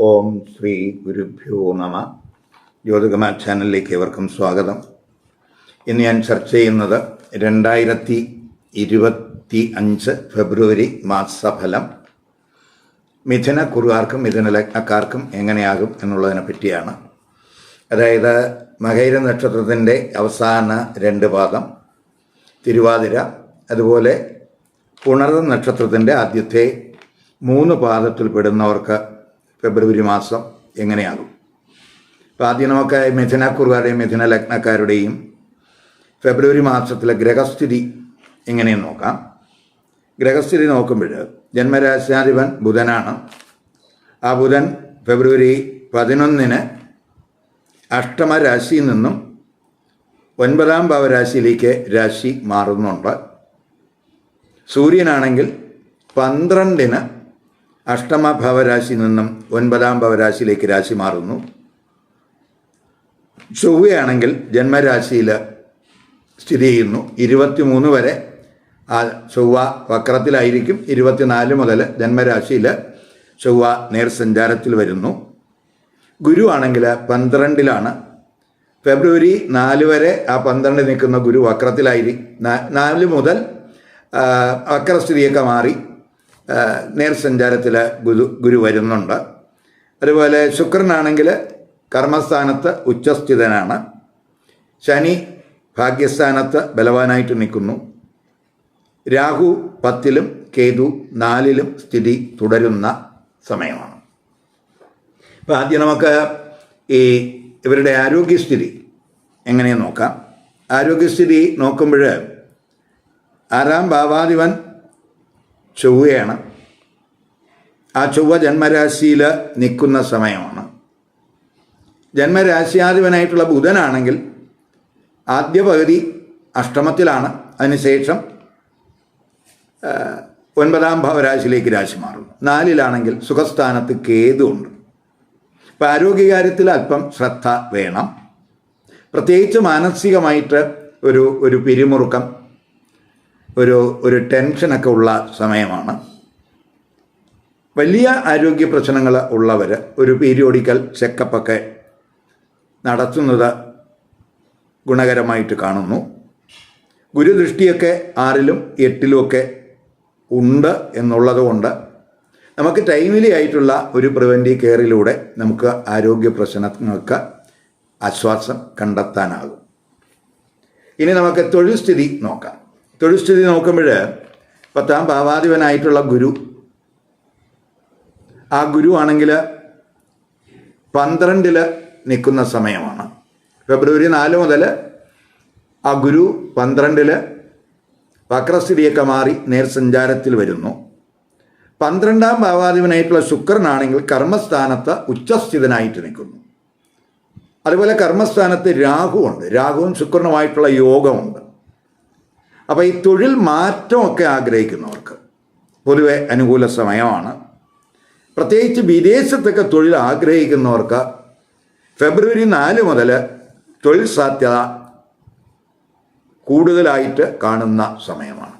ഓം ശ്രീ ഗുരുഭ്യോ നമ. ജ്യോതികമ ചാനലിലേക്ക് ഏവർക്കും സ്വാഗതം. ഇന്ന് ഞാൻ ചർച്ച ചെയ്യുന്നത് രണ്ടായിരത്തി ഇരുപത്തി അഞ്ച് ഫെബ്രുവരി മാസഫലം. മിഥുന കുറുകാർക്കും മിഥുന ലഗ്നക്കാർക്കും എങ്ങനെയാകും എന്നുള്ളതിനെ പറ്റിയാണ്. അതായത് മകൈര നക്ഷത്രത്തിന്റെ അവസാന രണ്ട് പാദം തിരുവാതിര അതുപോലെ പുണർ നക്ഷത്രത്തിന്റെ ആദ്യത്തെ മൂന്ന് പാദത്തിൽ പെടുന്നവർക്ക് ഫെബ്രുവരി മാസം എങ്ങനെയാകും? അപ്പോൾ ആദ്യം നമുക്ക് മിഥുനക്കുറുകാരുടെയും മിഥുന ലഗ്നക്കാരുടെയും ഫെബ്രുവരി മാസത്തിലെ ഗ്രഹസ്ഥിതി എങ്ങനെയെന്ന് നോക്കാം. ഗ്രഹസ്ഥിതി നോക്കുമ്പോൾ ജന്മരാശാധിപൻ ബുധനാണ്. ആ ബുധൻ ഫെബ്രുവരി പതിനൊന്നിന് അഷ്ടമരാശിയിൽ നിന്നും ഒൻപതാം ഭാവരാശിയിലേക്ക് രാശി മാറുന്നുണ്ട്. സൂര്യനാണെങ്കിൽ പന്ത്രണ്ടിന് അഷ്ടമ ഭവരാശി നിന്നും ഒൻപതാം ഭാവരാശിയിലേക്ക് രാശി മാറുന്നു. ചൊവ്വയാണെങ്കിൽ ജന്മരാശിയിൽ സ്ഥിതി ചെയ്യുന്നു. ഇരുപത്തിമൂന്ന് വരെ ആ ചൊവ്വ വക്രത്തിലായിരിക്കും. ഇരുപത്തിനാല് മുതൽ ജന്മരാശിയിൽ ചൊവ്വ നേർസഞ്ചാരത്തിൽ വരുന്നു. ഗുരു ആണെങ്കിൽ പന്ത്രണ്ടിലാണ്. ഫെബ്രുവരി നാല് വരെ ആ പന്ത്രണ്ട് നിൽക്കുന്ന ഗുരു വക്രത്തിലായിരിക്കും നാല് മുതൽ വക്രസ്ഥിതിയൊക്കെ മാറി. നേർസഞ്ചാരത്തിൽ ഗുരു ഗുരു വരുന്നുണ്ട്. അതുപോലെ ശുക്രനാണെങ്കിൽ കർമ്മസ്ഥാനത്ത് ഉച്ചസ്ഥിതനാണ്. ശനി ഭാഗ്യസ്ഥാനത്ത് ബലവാനായിട്ട് നിൽക്കുന്നു. രാഹു പത്തിലും കേതു നാലിലും സ്ഥിതി തുടരുന്ന സമയമാണ്. അപ്പോൾ ആദ്യം നമുക്ക് ഈ ഇവരുടെ ആരോഗ്യസ്ഥിതി എങ്ങനെയെന്ന് നോക്കാം? ആരോഗ്യസ്ഥിതി നോക്കുമ്പോൾ ആറാം ഭാവാധിപൻ ചൊവ്വയാണ്. ആ ചൊവ്വ ജന്മരാശിയിൽ നിൽക്കുന്ന സമയമാണ്. ജന്മരാശിയാധിപനായിട്ടുള്ള ബുധനാണെങ്കിൽ ആദ്യ പകുതി അഷ്ടമത്തിലാണ്. അതിനുശേഷം ഒൻപതാം ഭാവരാശിയിലേക്ക് രാശി മാറുന്നു. നാലിലാണെങ്കിൽ സുഖസ്ഥാനത്ത് കേതുണ്ട് അപ്പം ആരോഗ്യകാര്യത്തിൽ അല്പം ശ്രദ്ധ വേണം. പ്രത്യേകിച്ച് മാനസികമായിട്ട് ഒരു ഒരു പിരിമുറുക്കം ഒരു ഒരു ടെൻഷനൊക്കെ ഉള്ള സമയമാണ്. വലിയ ആരോഗ്യ പ്രശ്നങ്ങൾ ഉള്ളവർ ഒരു പീരിയോഡിക്കൽ ചെക്കപ്പൊക്കെ നടത്തുന്നത് ഗുണകരമായിട്ട് കാണുന്നു. ഗുരുദൃഷ്ടിയൊക്കെ ആറിലും എട്ടിലുമൊക്കെ ഉണ്ട് എന്നുള്ളതുകൊണ്ട് നമുക്ക് ടൈമിലി ആയിട്ടുള്ള ഒരു പ്രിവന്റീവ് കെയറിലൂടെ നമുക്ക് ആരോഗ്യ പ്രശ്നങ്ങൾക്ക് ആശ്വാസം കണ്ടെത്താനാകും. ഇനി നമുക്ക് തൊഴിൽ സ്ഥിതി നോക്കാം. തൊഴിൽ സ്ഥിതി നോക്കുമ്പോൾ പത്താം ഭാവാധിപനായിട്ടുള്ള ഗുരു. ആ ഗുരു ആണെങ്കിൽ പന്ത്രണ്ടിൽ നിൽക്കുന്ന സമയമാണ്. ഫെബ്രുവരി നാല് മുതൽ ആ ഗുരു പന്ത്രണ്ടിൽ വക്രസ്ഥിതിയൊക്കെ മാറി നേർസഞ്ചാരത്തിൽ വരുന്നു. പന്ത്രണ്ടാം ഭാവാധിപനായിട്ടുള്ള ശുക്രനാണെങ്കിൽ കർമ്മസ്ഥാനത്ത് ഉച്ചസ്ഥിതനായിട്ട് നിൽക്കുന്നു. അതുപോലെ കർമ്മസ്ഥാനത്ത് രാഹുവുണ്ട് രാഹുവും ശുക്രനുമായിട്ടുള്ള യോഗമുണ്ട്. അപ്പോൾ ഈ തൊഴിൽ മാറ്റമൊക്കെ ആഗ്രഹിക്കുന്നവർക്ക് പൊതുവെ അനുകൂല സമയമാണ് പ്രത്യേകിച്ച് വിദേശത്തൊക്കെ തൊഴിൽ ആഗ്രഹിക്കുന്നവർക്ക് ഫെബ്രുവരി നാല് മുതൽ തൊഴിൽ സാധ്യത കൂടുതലായിട്ട് കാണുന്ന സമയമാണ്.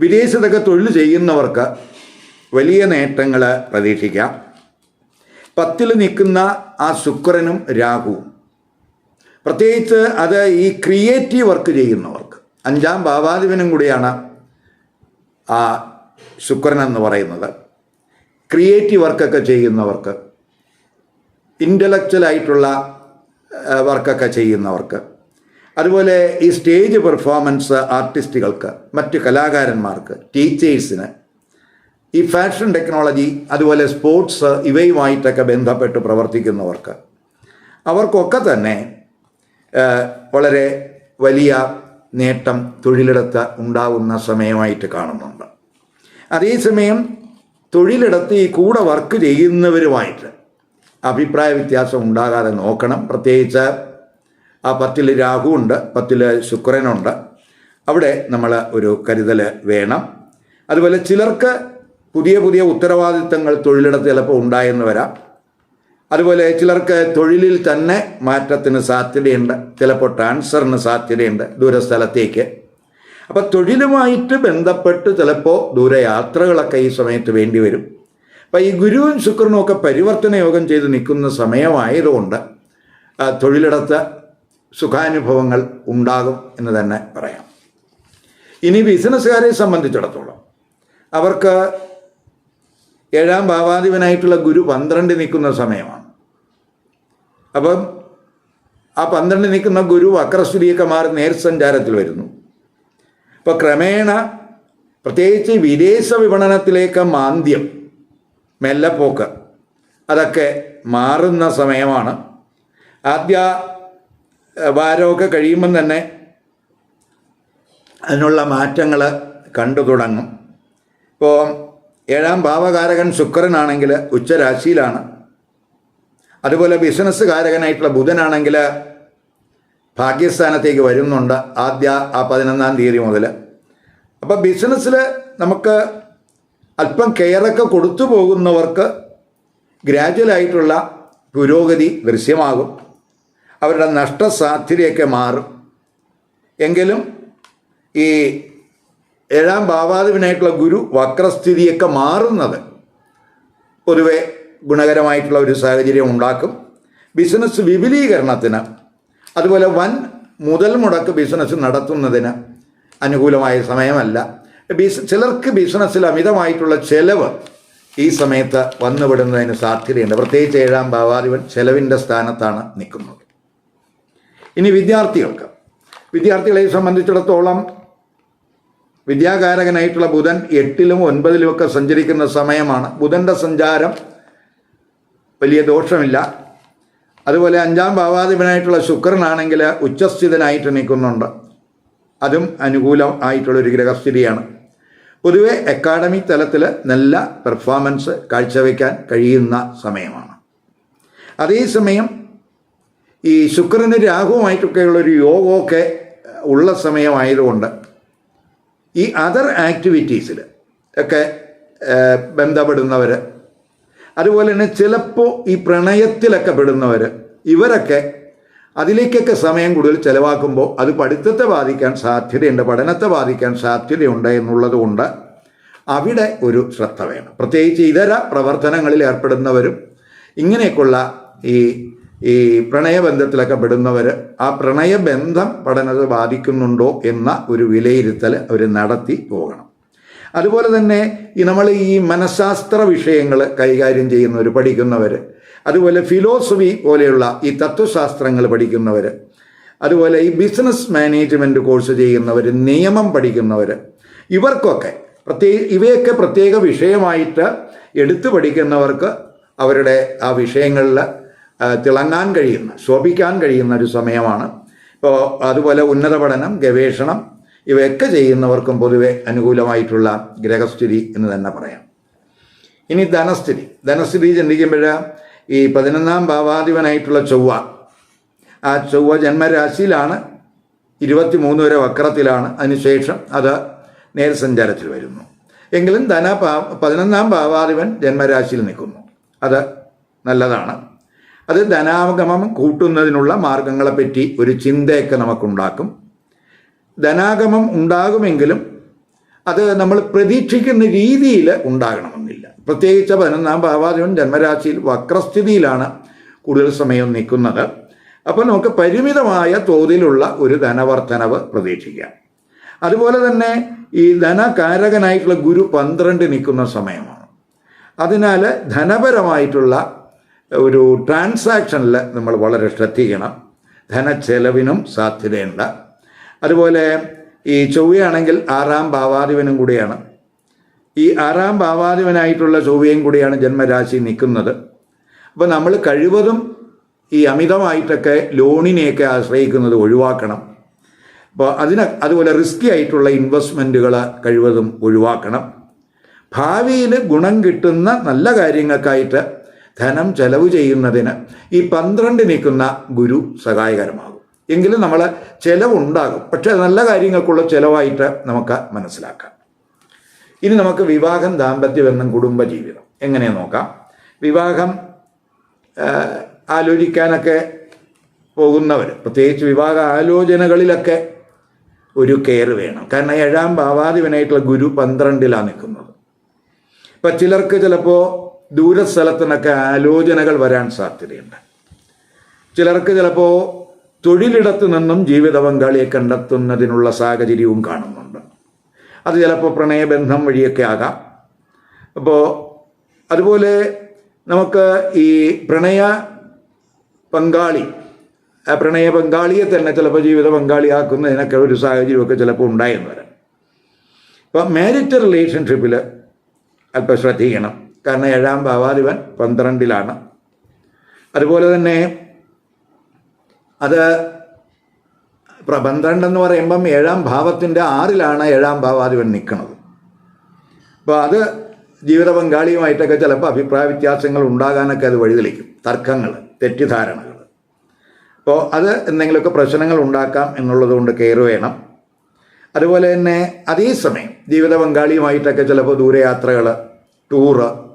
വിദേശത്തൊക്കെ തൊഴിൽ ചെയ്യുന്നവർക്ക് വലിയ നേട്ടങ്ങൾ പ്രതീക്ഷിക്കാം. പത്തിൽ നിൽക്കുന്ന ആ ശുക്രനും രാഹുവും. പ്രത്യേകിച്ച് അത് ഈ ക്രിയേറ്റീവ് വർക്ക് ചെയ്യുന്നവർക്ക് അഞ്ചാം ഭാവാധിപനും കൂടിയാണ് ആ ശുക്രൻ എന്ന് പറയുന്നത്. ക്രിയേറ്റീവ് വർക്കൊക്കെ ചെയ്യുന്നവർക്ക് ഇന്റലക്ച്വലായിട്ടുള്ള വർക്കൊക്കെ ചെയ്യുന്നവർക്ക് അതുപോലെ ഈ സ്റ്റേജ് പെർഫോമൻസ് ആർട്ടിസ്റ്റുകൾക്ക് മറ്റ് കലാകാരന്മാർക്ക് ടീച്ചേഴ്സിന് ഈ ഫാഷൻ ടെക്നോളജി അതുപോലെ സ്പോർട്സ് ഇവയുമായിട്ടൊക്കെ ബന്ധപ്പെട്ട് പ്രവർത്തിക്കുന്നവർക്ക് അവർക്കൊക്കെ തന്നെ വളരെ വലിയ നേട്ടം തൊഴിലിടത്ത് ഉണ്ടാവുന്ന സമയമായിട്ട് കാണുന്നുണ്ട്. അതേസമയം തൊഴിലിടത്ത് ഈ കൂടെ വർക്ക് ചെയ്യുന്നവരുമായിട്ട് അഭിപ്രായ വ്യത്യാസം ഉണ്ടാകാതെ നോക്കണം. പ്രത്യേകിച്ച് ആ പത്തിൽ രാഹു ഉണ്ട് പത്തിൽ ശുക്രനുണ്ട് അവിടെ നമ്മൾ ഒരു കരുതൽ വേണം. അതുപോലെ ചിലർക്ക് പുതിയ പുതിയ ഉത്തരവാദിത്തങ്ങൾ തൊഴിലിടത്ത് ചിലപ്പോൾ ഉണ്ടായെന്ന് വരാം. അതുപോലെ ചിലർക്ക് തൊഴിലിൽ തന്നെ മാറ്റത്തിന് സാധ്യതയുണ്ട്. ചിലപ്പോൾ ട്രാൻസ്ഫറിന് സാധ്യതയുണ്ട് ദൂരസ്ഥലത്തേക്ക് അപ്പം തൊഴിലുമായിട്ട് ബന്ധപ്പെട്ട് ചിലപ്പോൾ ദൂരയാത്രകളൊക്കെ ഈ സമയത്ത് വേണ്ടി വരും. അപ്പം ഈ ഗുരുവും ശുക്രനും ഒക്കെ പരിവർത്തന യോഗം ചെയ്ത് നിൽക്കുന്ന സമയമായതുകൊണ്ട് തൊഴിലിടത്ത് സുഖാനുഭവങ്ങൾ ഉണ്ടാകും എന്ന് തന്നെ പറയാം. ഇനി ബിസിനസ്സുകാരെ സംബന്ധിച്ചിടത്തോളം അവർക്ക് ഏഴാം ഭാവാധിപനായിട്ടുള്ള ഗുരു പന്ത്രണ്ട് നിൽക്കുന്ന സമയമാണ്. അപ്പം ആ പന്ത്രണ്ട് നിൽക്കുന്ന ഗുരു വക്രസ്തുതിയൊക്കെ മാറി നേർസഞ്ചാരത്തിൽ വരുന്നു. അപ്പം ക്രമേണ പ്രത്യേകിച്ച് വിദേശ വിപണനത്തിലേക്ക് മാന്ദ്യം മെല്ലപ്പോക്ക് അതൊക്കെ മാറുന്ന സമയമാണ്. ആദ്യ വാരമൊക്കെ കഴിയുമ്പം തന്നെ അതിനുള്ള മാറ്റങ്ങൾ കണ്ടു തുടങ്ങും. ഇപ്പോൾ ഏഴാം ഭാവകാരകൻ ശുക്രനാണെങ്കിൽ ഉച്ചരാശിയിലാണ്. അതുപോലെ ബിസിനസ് കാരകനായിട്ടുള്ള ബുധനാണെങ്കിൽ ഭാഗ്യസ്ഥാനത്തേക്ക് വരുന്നുണ്ട് ആദ്യ ആ പതിനൊന്നാം തീയതി മുതൽ. അപ്പോൾ ബിസിനസ്സിൽ നമുക്ക് അല്പം കെയറൊക്കെ കൊടുത്തു പോകുന്നവർക്ക് ഗ്രാജുവലായിട്ടുള്ള പുരോഗതി ദൃശ്യമാകും. അവരുടെ നഷ്ടസാധ്യതയൊക്കെ മാറും. എങ്കിലും ഈ ഏഴാം ഭാവാധിപനായിട്ടുള്ള ഗുരു വക്രസ്ഥിതിയൊക്കെ മാറുന്നത് പൊതുവെ ഗുണകരമായിട്ടുള്ള ഒരു സാഹചര്യം ഉണ്ടാക്കും. ബിസിനസ് വിപുലീകരണത്തിന് അതുപോലെ വൻ മുതൽ മുടക്ക് ബിസിനസ് നടത്തുന്നതിന് അനുകൂലമായ സമയമല്ല. ബിസ് ചിലർക്ക് ബിസിനസ്സിൽ അമിതമായിട്ടുള്ള ചെലവ് ഈ സമയത്ത് വന്നുവിടുന്നതിന് സാധ്യതയുണ്ട്. പ്രത്യേകിച്ച് ഏഴാം ഭാവാധിപൻ ചെലവിന്റെ സ്ഥാനത്താണ് നിൽക്കുന്നത്. ഇനി വിദ്യാർത്ഥികൾക്ക് വിദ്യാർത്ഥികളെ സംബന്ധിച്ചിടത്തോളം വിദ്യാകാരകനായിട്ടുള്ള ബുധൻ എട്ടിലും ഒൻപതിലും ഒക്കെ സഞ്ചരിക്കുന്ന സമയമാണ്. ബുധന്റെ സഞ്ചാരം വലിയ ദോഷമില്ല. അതുപോലെ അഞ്ചാം ഭാവാധിപനായിട്ടുള്ള ശുക്രനാണെങ്കിൽ ഉച്ചസ്ഥിതനായിട്ട് നിൽക്കുന്നുണ്ട്. അതും അനുകൂലം ആയിട്ടുള്ളൊരു ഗ്രഹസ്ഥിതിയാണ്. പൊതുവെ അക്കാഡമിക് തലത്തിൽ നല്ല പെർഫോമൻസ് കാഴ്ചവെക്കാൻ കഴിയുന്ന സമയമാണ്. അതേസമയം ഈ ശുക്രന് രാഹുവുമായിട്ടൊക്കെയുള്ളൊരു യോഗമൊക്കെ ഉള്ള സമയമായതുകൊണ്ട് ഈ അതർ ആക്ടിവിറ്റീസിൽ ഒക്കെ ബന്ധപ്പെടുന്നവർ അതുപോലെ തന്നെ ചിലപ്പോൾ ഈ പ്രണയത്തിലൊക്കെ പെടുന്നവർ ഇവരൊക്കെ അതിലേക്കൊക്കെ സമയം കൂടുതൽ ചിലവാക്കുമ്പോൾ അത് പഠിത്തത്തെ ബാധിക്കാൻ സാധ്യതയുണ്ട് പഠനത്തെ ബാധിക്കാൻ സാധ്യതയുണ്ട് എന്നുള്ളത് കൊണ്ട് അവിടെ ഒരു ശ്രദ്ധ വേണം. പ്രത്യേകിച്ച് ഇതര പ്രവർത്തനങ്ങളിൽ ഏർപ്പെടുന്നവരും ഇങ്ങനെയൊക്കെയുള്ള ഈ ഈ പ്രണയബന്ധത്തിലൊക്കെ പെടുന്നവർ ആ പ്രണയബന്ധം പഠനത്തെ ബാധിക്കുന്നുണ്ടോ എന്ന ഒരു വിലയിരുത്തൽ അവർ നടത്തി പോകണം. അതുപോലെ തന്നെ ഈ നമ്മൾ ഈ മനഃശാസ്ത്ര വിഷയങ്ങൾ കൈകാര്യം ചെയ്യുന്നവർ പഠിക്കുന്നവർ അതുപോലെ ഫിലോസഫി പോലെയുള്ള ഈ തത്വശാസ്ത്രങ്ങൾ പഠിക്കുന്നവർ അതുപോലെ ഈ ബിസിനസ് മാനേജ്മെന്റ് കോഴ്സ് ചെയ്യുന്നവർ നിയമം പഠിക്കുന്നവർ ഇവർക്കൊക്കെ പ്രത്യേക ഇവയൊക്കെ പ്രത്യേക വിഷയമായിട്ട് എടുത്തു പഠിക്കുന്നവർക്ക് അവരുടെ ആ വിഷയങ്ങളിൽ തിളങ്ങാൻ കഴിയുന്ന ശോഭിക്കാൻ കഴിയുന്ന ഒരു സമയമാണ്. ഇപ്പോൾ അതുപോലെ ഉന്നത പഠനം ഗവേഷണം ഇവയൊക്കെ ചെയ്യുന്നവർക്കും പൊതുവെ അനുകൂലമായിട്ടുള്ള ഗ്രഹസ്ഥിതി എന്ന് തന്നെ പറയാം. ഇനി ധനസ്ഥിതി. ധനസ്ഥിതി ചിന്തിക്കുമ്പോൾ ഈ പതിനൊന്നാം ഭാവാധിപനായിട്ടുള്ള ചൊവ്വ ആ ചൊവ്വ ജന്മരാശിയിലാണ് ഇരുപത്തി മൂന്ന് വരെ വക്രത്തിലാണ് അതിനുശേഷം അത് നേർസഞ്ചാരത്തിൽ വരുന്നു. എങ്കിലും ധന പതിനൊന്നാം ഭാവാധിപൻ ജന്മരാശിയിൽ നിൽക്കുന്നു. അത് നല്ലതാണ്. അത് ധനാഗമം കൂട്ടുന്നതിനുള്ള മാർഗങ്ങളെപ്പറ്റി ഒരു ചിന്തയൊക്കെ നമുക്കുണ്ടാക്കും. ധനാഗമം ഉണ്ടാകുമെങ്കിലും അത് നമ്മൾ പ്രതീക്ഷിക്കുന്ന രീതിയിൽ ഉണ്ടാകണമെന്നില്ല. പ്രത്യേകിച്ച് പതിനൊന്നാം ഭാവാധിപൻ ജന്മരാശിയിൽ വക്രസ്ഥിതിയിലാണ് കൂടുതൽ സമയം നിൽക്കുന്നത്. അപ്പോൾ നമുക്ക് പരിമിതമായ തോതിലുള്ള ഒരു ധനവർദ്ധനവ് പ്രതീക്ഷിക്കാം. അതുപോലെ തന്നെ ഈ ധനകാരകനായിട്ടുള്ള ഗുരു പന്ത്രണ്ട് നിൽക്കുന്ന സമയമാണ്. അതിനാൽ ധനപരമായിട്ടുള്ള ഒരു ട്രാൻസാക്ഷനിൽ നമ്മൾ വളരെ ശ്രദ്ധിക്കണം. ധനച്ചെലവിനും സാധ്യതയുണ്ട്. അതുപോലെ ഈ ചൊവ്വയാണെങ്കിൽ ആറാം ഭാവാധിപനും കൂടിയാണ്. ഈ ആറാം ഭാവാധിപനായിട്ടുള്ള ചൊവ്വയും കൂടിയാണ് ജന്മരാശി നിൽക്കുന്നത്. അപ്പോൾ നമ്മൾ കഴിവതും ഈ അമിതമായിട്ടൊക്കെ ലോണിനെയൊക്കെ ആശ്രയിക്കുന്നത് ഒഴിവാക്കണം. അപ്പോൾ അതിന് അതുപോലെ റിസ്കി ആയിട്ടുള്ള ഇൻവെസ്റ്റ്മെന്റുകൾ കഴിവതും ഒഴിവാക്കണം. ഭാവിയിൽ ഗുണം കിട്ടുന്ന നല്ല കാര്യങ്ങൾക്കായിട്ട് ധനം ചെലവ് ചെയ്യുന്നതിന് ഈ പന്ത്രണ്ട് നിൽക്കുന്ന ഗുരു സഹായകരമാകും. എങ്കിലും നമ്മൾ ചിലവുണ്ടാകും. പക്ഷെ നല്ല കാര്യങ്ങൾക്കുള്ള ചിലവായിട്ട് നമുക്ക് മനസ്സിലാക്കാം. ഇനി നമുക്ക് വിവാഹം ദാമ്പത്യബന്ധം കുടുംബജീവിതം എങ്ങനെ നോക്കാം? വിവാഹം ആലോചിക്കാനൊക്കെ പോകുന്നവർ പ്രത്യേകിച്ച് വിവാഹ ആലോചനകളിലൊക്കെ ഒരു കെയർ വേണം. കാരണം ഏഴാം ഭാവാധിപനായിട്ടുള്ള ഗുരു പന്ത്രണ്ടിലാണ് നിൽക്കുന്നത്. ഇപ്പം ചിലർക്ക് ചിലപ്പോൾ ദൂരസ്ഥലത്തു നിന്നൊക്കെ ആലോചനകൾ വരാൻ സാധ്യതയുണ്ട്. ചിലർക്ക് ചിലപ്പോൾ തൊഴിലിടത്ത് നിന്നും ജീവിത പങ്കാളിയെ കണ്ടെത്തുന്നതിനുള്ള സാഹചര്യവും കാണുന്നുണ്ട്. അത് ചിലപ്പോൾ പ്രണയബന്ധം വഴിയൊക്കെ ആകാം. അപ്പോൾ അതുപോലെ നമുക്ക് ഈ പ്രണയ പങ്കാളി ആ പ്രണയ പങ്കാളിയെ തന്നെ ചിലപ്പോൾ ജീവിത പങ്കാളിയാക്കുന്നതിനൊക്കെ ഒരു സാഹചര്യമൊക്കെ ചിലപ്പോൾ ഉണ്ടായെന്ന് വരാം. അപ്പം മാരിറ്റൽ റിലേഷൻഷിപ്പിൽ അല്പം ശ്രദ്ധിക്കണം. കാരണം ഏഴാം ഭാവാധിപൻ പന്ത്രണ്ടിലാണ്. അതുപോലെ തന്നെ അത് പന്ത്രണ്ട് എന്ന് പറയുമ്പം ഏഴാം ഭാവത്തിന്റെ ആറിലാണ് ഏഴാം ഭാവാധിപൻ നിൽക്കുന്നത്. അപ്പോൾ അത് ജീവിത പങ്കാളിയുമായിട്ടൊക്കെ ചിലപ്പോൾ അഭിപ്രായ വ്യത്യാസങ്ങൾ ഉണ്ടാകാനൊക്കെ അത് വഴിതെളിക്കും. തർക്കങ്ങൾ തെറ്റിദ്ധാരണകൾ. അപ്പോൾ അത് എന്തെങ്കിലുമൊക്കെ പ്രശ്നങ്ങൾ ഉണ്ടാക്കാം എന്നുള്ളത് കൊണ്ട് കെയർ വേണം. അതുപോലെ തന്നെ അതേസമയം ജീവിത പങ്കാളിയുമായിട്ടൊക്കെ ചിലപ്പോൾ ദൂരയാത്രകൾ ടൂറ്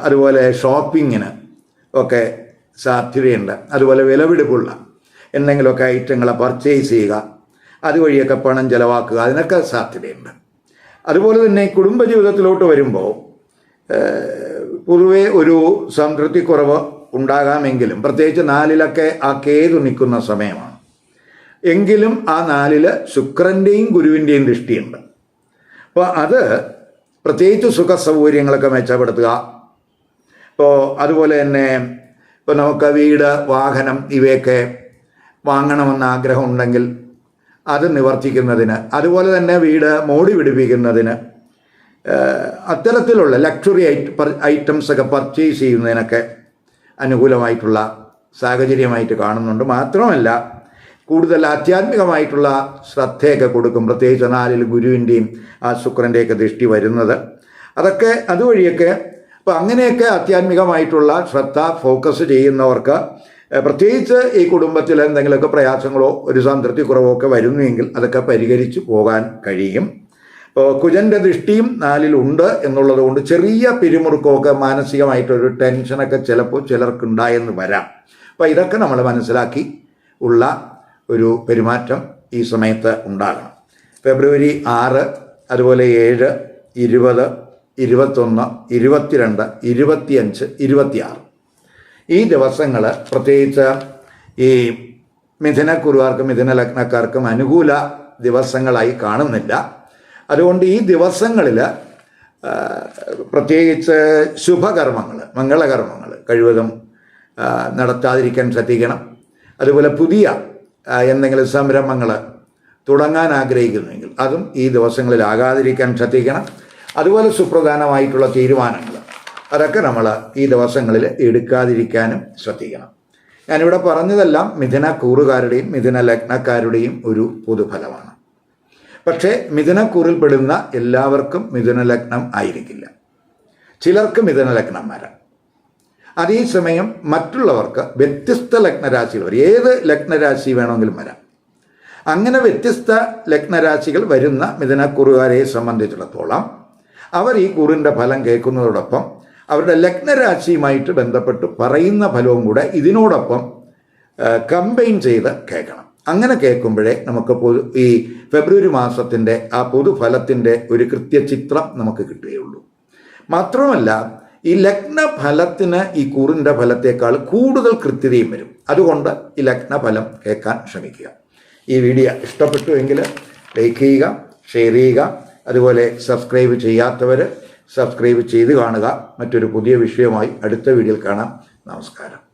അതുപോലെ ഷോപ്പിങ്ങിന് ഒക്കെ സാധ്യതയുണ്ട്. അതുപോലെ വിലപിടിപ്പുള്ള എന്തെങ്കിലുമൊക്കെ ഐറ്റങ്ങളെ പർച്ചേസ് ചെയ്യുക അതുവഴിയൊക്കെ പണം ചിലവാക്കുക അതിനൊക്കെ സാധ്യതയുണ്ട്. അതുപോലെ തന്നെ കുടുംബജീവിതത്തിലോട്ട് വരുമ്പോൾ പൊതുവേ ഒരു സംതൃപ്തിക്കുറവ് ഉണ്ടാകാമെങ്കിലും പ്രത്യേകിച്ച് നാലിലൊക്കെ ആ കേതു നിൽക്കുന്ന സമയമാണ്. എങ്കിലും ആ നാലിൽ ശുക്രന്റെയും ഗുരുവിന്റെയും ദൃഷ്ടിയുണ്ട്. അപ്പോൾ അത് പ്രത്യേകിച്ച് സുഖ സൗകര്യങ്ങളൊക്കെ മെച്ചപ്പെടുത്തുക. ഇപ്പോൾ അതുപോലെ തന്നെ ഇപ്പോൾ നമുക്ക് വീട് വാഹനം ഇവയൊക്കെ വാങ്ങണമെന്ന് ആഗ്രഹം ഉണ്ടെങ്കിൽ അത് നിവർത്തിക്കുന്നതിന് അതുപോലെ തന്നെ വീട് മോടി പിടിപ്പിക്കുന്നതിന് അത്തരത്തിലുള്ള ലക്ഷറി ഐറ്റംസ് ഒക്കെ പർച്ചേസ് ചെയ്യുന്നതിനൊക്കെ അനുകൂലമായിട്ടുള്ള സാഹചര്യമായിട്ട് കാണുന്നുണ്ട്. മാത്രമല്ല കൂടുതൽ ആധ്യാത്മികമായിട്ടുള്ള ശ്രദ്ധയൊക്കെ കൊടുക്കും. പ്രത്യേകിച്ച് നാലിൽ ഗുരുവിന്റെയും ആ ശുക്രന്റെയൊക്കെ ദൃഷ്ടി വരുന്നത്. അതൊക്കെ അതുവഴിയൊക്കെ അപ്പോൾ അങ്ങനെയൊക്കെ ആധ്യാത്മികമായിട്ടുള്ള ശ്രദ്ധ ഫോക്കസ് ചെയ്യുന്നവർക്ക് പ്രത്യേകിച്ച് ഈ കുടുംബത്തിൽ എന്തെങ്കിലുമൊക്കെ പ്രയാസങ്ങളോ ഒരു സംതൃപ്തി കുറവോ ഒക്കെ വരുന്നുവെങ്കിൽ അതൊക്കെ പരിഹരിച്ചു പോകാൻ കഴിയും. ഇപ്പോൾ കുജന്റെ ദൃഷ്ടിയും നാലിലുണ്ട് എന്നുള്ളത് കൊണ്ട് ചെറിയ പിരിമുറുക്കമൊക്കെ മാനസികമായിട്ടൊരു ടെൻഷനൊക്കെ ചിലപ്പോൾ ചിലർക്കുണ്ടായെന്ന് വരാം. അപ്പോൾ ഇതൊക്കെ നമ്മൾ മനസ്സിലാക്കി ഉള്ള ഒരു പെരുമാറ്റം ഈ സമയത്ത് ഉണ്ടാകണം. ഫെബ്രുവരി ആറ് അതുപോലെ ഏഴ് ഇരുപത് ഇരുപത്തൊന്ന് ഇരുപത്തിരണ്ട് ഇരുപത്തിയഞ്ച് ഇരുപത്തിയാറ്. ഈ ദിവസങ്ങൾ പ്രത്യേകിച്ച് ഈ മിഥുനക്കുരുവാർക്കും മിഥുന ലഗ്നക്കാർക്കും അനുകൂല ദിവസങ്ങളായി കാണുന്നില്ല. അതുകൊണ്ട് ഈ ദിവസങ്ങളിൽ പ്രത്യേകിച്ച് ശുഭകർമ്മങ്ങൾ മംഗളകർമ്മങ്ങൾ കഴിവതും നടത്താതിരിക്കാൻ ശ്രദ്ധിക്കണം. അതുപോലെ പുതിയ എന്തെങ്കിലും സംരംഭങ്ങൾ തുടങ്ങാൻ ആഗ്രഹിക്കുന്നുവെങ്കിൽ അതും ഈ ദിവസങ്ങളിൽ ദിവസങ്ങളിലാകാതിരിക്കാൻ ശ്രദ്ധിക്കണം. അതുപോലെ സുപ്രധാനമായിട്ടുള്ള തീരുമാനങ്ങൾ അതൊക്കെ നമ്മൾ ഈ ദിവസങ്ങളിൽ എടുക്കാതിരിക്കാനും ശ്രദ്ധിക്കണം. ഞാനിവിടെ പറഞ്ഞതെല്ലാം മിഥുന കൂറുകാരുടെയും മിഥുന ലഗ്നക്കാരുടെയും ഒരു പൊതുഫലമാണ്. പക്ഷേ മിഥുനക്കൂറിൽ പെടുന്ന എല്ലാവർക്കും മിഥുന ലഗ്നം ആയിരിക്കില്ല. ചിലർക്ക് മിഥുന ലഗ്നം വരാം. അതേസമയം മറ്റുള്ളവർക്ക് വ്യത്യസ്ത ലഗ്നരാശികൾ വരും. ഏത് ലഗ്നരാശി വേണമെങ്കിലും വരാം. അങ്ങനെ വ്യത്യസ്ത ലഗ്നരാശികൾ വരുന്ന മിഥുനക്കുറുകാരെ സംബന്ധിച്ചിടത്തോളം അവർ ഈ കുറിന്റെ ഫലം കേൾക്കുന്നതോടൊപ്പം അവരുടെ ലഗ്നരാശിയുമായിട്ട് ബന്ധപ്പെട്ട് പറയുന്ന ഫലവും കൂടെ ഇതിനോടൊപ്പം കമ്പൈൻ ചെയ്ത് കേൾക്കണം. അങ്ങനെ കേൾക്കുമ്പോഴേ നമുക്ക് പൊതു ഈ ഫെബ്രുവരി മാസത്തിന്റെ ആ പൊതുഫലത്തിന്റെ ഒരു കൃത്യചിത്രം നമുക്ക് കിട്ടുകയുള്ളൂ. മാത്രമല്ല ഈ ലഗ്നഫലത്തിന് ഈ കൂറിന്റെ ഫലത്തേക്കാൾ കൂടുതൽ കൃത്യതയും വരും. അതുകൊണ്ട് ഈ ലഗ്നഫലം കേൾക്കാൻ ശ്രമിക്കുക. ഈ വീഡിയോ ഇഷ്ടപ്പെട്ടുവെങ്കിൽ ലൈക്ക് ചെയ്യുക ഷെയർ ചെയ്യുക അതുപോലെ സബ്സ്ക്രൈബ് ചെയ്യാത്തവർ സബ്സ്ക്രൈബ് ചെയ്ത് കാണുക. മറ്റൊരു പുതിയ വിഷയമായി അടുത്ത വീഡിയോയിൽ കാണാം. നമസ്കാരം.